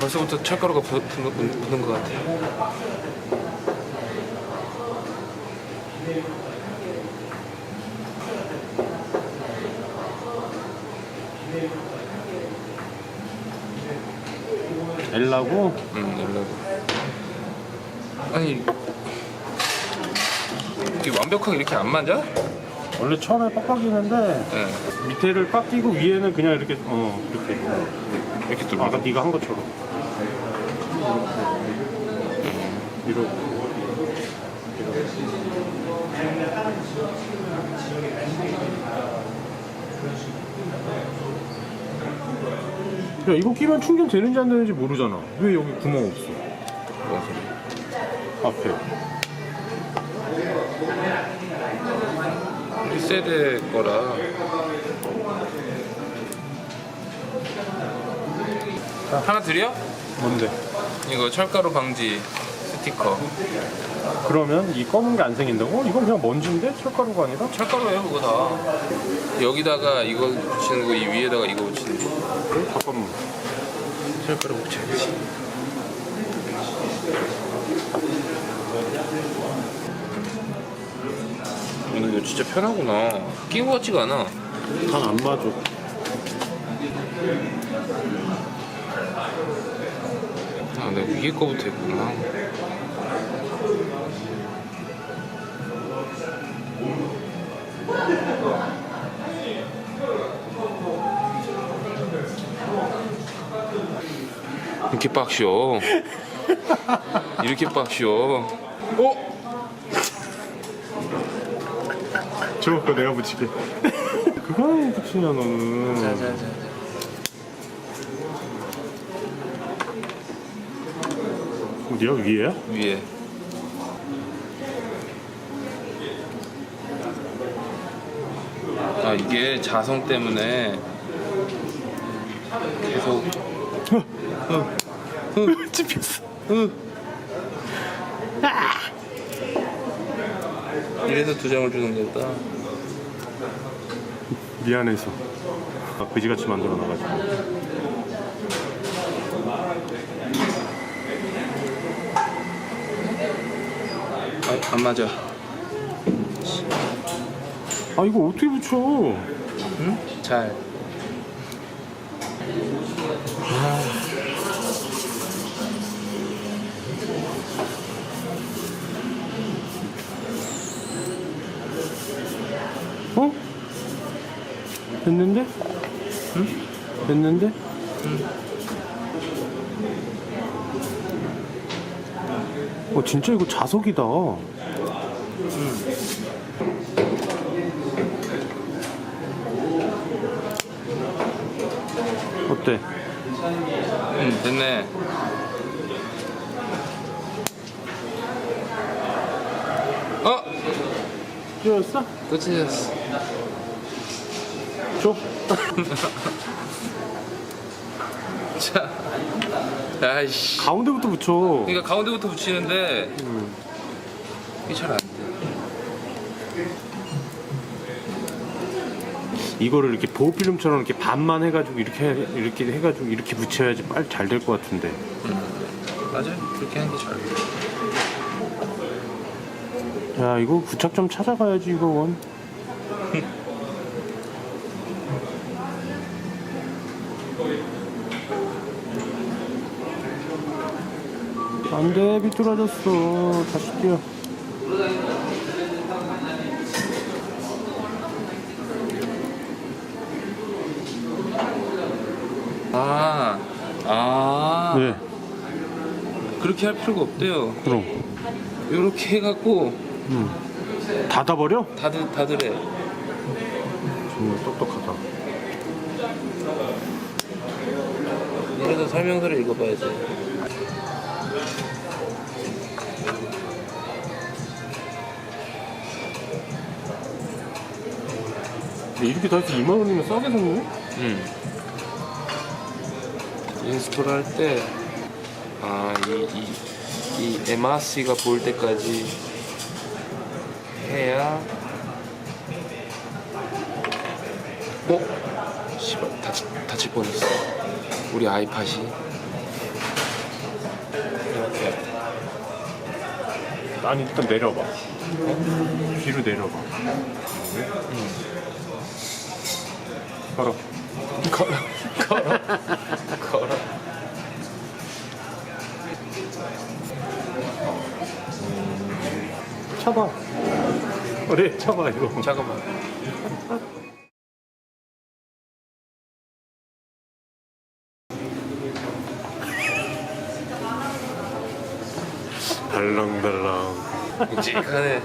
벌써부터 철가루가 부- 부는, 부는 것 같아. 엘라고 응, 연락. 아니 이게 완벽하게 이렇게 안 맞아? 원래 처음에 빡빡이는데 네. 밑에를 빡 끼고 위에는 그냥 이렇게 어 이렇게 이렇게 뚫려. 아까 네가 한 것처럼 이렇게 야 이거 끼면 충전 되는지 안 되는지 모르잖아 왜 여기 구멍 없어? 앞에 1세대 거라. 하나 드려? 뭔데? 이거 철가루 방지 스티커. 그러면 이 검은 게 안 생긴다고? 이건 그냥 먼지인데? 철가루가 아니라? 철가루예요 그거 다. 여기다가 이거 붙이는 거, 이 위에다가 이거 붙이는 거. 그래? 잠깐만 철가루 붙여야지. 오늘 이거 진짜 편하구나. 끼고 같지가 않아. 단안 맞아 아, 내가 위에 거부터 했구나. 이렇게 빡쇼. 이렇게 빡쇼. 어? 줘 그거 내가 붙일게 그거는 붙이냐 너는 자자자. 어디야 위에야? 위에. 아 이게 자성 때문에 계속 찝혔어 이래서 두 장을 주는 거다. 미안해서 아, 그지같이 만들어 놔가지고 아, 안 맞아. 아 이거 어떻게 붙여 잘. 어? 됐는데? 응? 됐는데? 어 진짜 이거 자석이다 어때? 응 됐네. 어? 찢었어? 또 찢었어. 줘 자. 아이씨. 가운데부터 붙여 그러니까 가운데부터 붙이는데 이게 잘 안 돼. 이거를 이렇게 보호 필름처럼 이렇게 반만 해가지고 이렇게 해- 이렇게 해가지고 이렇게 붙여야지 빨리 잘 될 것 같은데 맞아. 그렇게 하는 게 잘. 돼. 야 이거 부착점 찾아가야지 이거 원 안돼 비뚤어졌어 다시 뛰어 아. 아. 네 그렇게 할 필요가 없대요. 그럼 요렇게 해갖고 닫아버려? 다들 다들 해. 정말 똑똑하다 이래서 설명서를 읽어봐야지. 이렇게 다 해서 2만 원이면 싸게 샀네? 응. 인스톨 할 때, 아, 이, 이, 이 MRC가 보일 때까지 해야, 어? 씨발, 다치, 다칠 뻔했어. 우리 아이팟이. 아니 일단 내려봐. 뒤로 내려봐. 걸어. 걸어 걸어 걸어 쳐봐. 그래 쳐봐 이거. 잠깐만 달랑달랑. 묵직하네